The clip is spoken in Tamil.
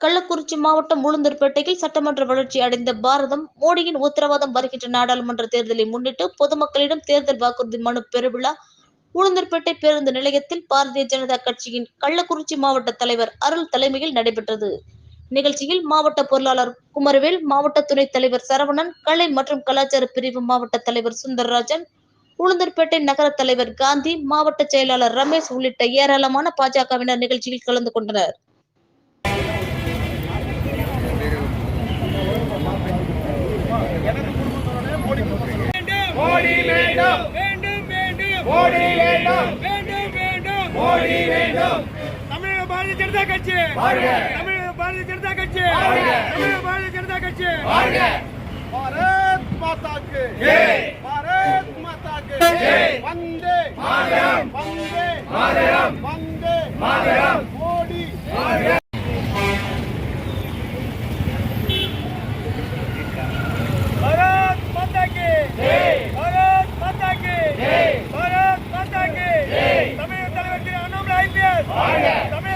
கள்ளக்குறிச்சி மாவட்டம் உளுந்தூர்பேட்டையில் சட்டமன்ற வளர்ச்சி அடைந்த பாரதம் மோடியின் உத்தரவாதம் வருகின்ற நாடாளுமன்ற தேர்தலை முன்னிட்டு பொதுமக்களிடம் தேர்தல் வாக்குறுதி மனு பெருவிழா. உளுந்தூர்பேட்டை பேருந்து நிலையத்தில் பாரதிய ஜனதா கட்சியின் கள்ளக்குறிச்சி மாவட்ட தலைவர் அருள் தலைமையில் நடைபெற்றது. நிகழ்ச்சியில் மாவட்ட பொருளாளர் குமரவேல் மாவட்ட துணைத் தலைவர் சரவணன் கலை மற்றும் கலாச்சார பிரிவு மாவட்ட தலைவர் சுந்தரராஜன் உளுந்தூர்பேட்டை நகர தலைவர் காந்தி மாவட்ட செயலாளர் ரமேஷ் உள்ளிட்ட ஏராளமான பாஜகவினர் நிகழ்ச்சியில் கலந்து கொண்டனர். வேண்டும். வேண்டும் வேண்டும். மோடி வேண்டும். வேண்டும் வேண்டும். மோடி வேண்டும். தமிழக பாரதிய ஜனதா கட்சி. தமிழக பாரதிய ஜனதா கட்சி. தமிழக பாரதிய ஜனதா கட்சி. பாரத் மாதா கே பாரத் மாதா கே வந்தே. மாதரம். வந்தே. மாதரம். வந்தே. மாதரம். தமிழ்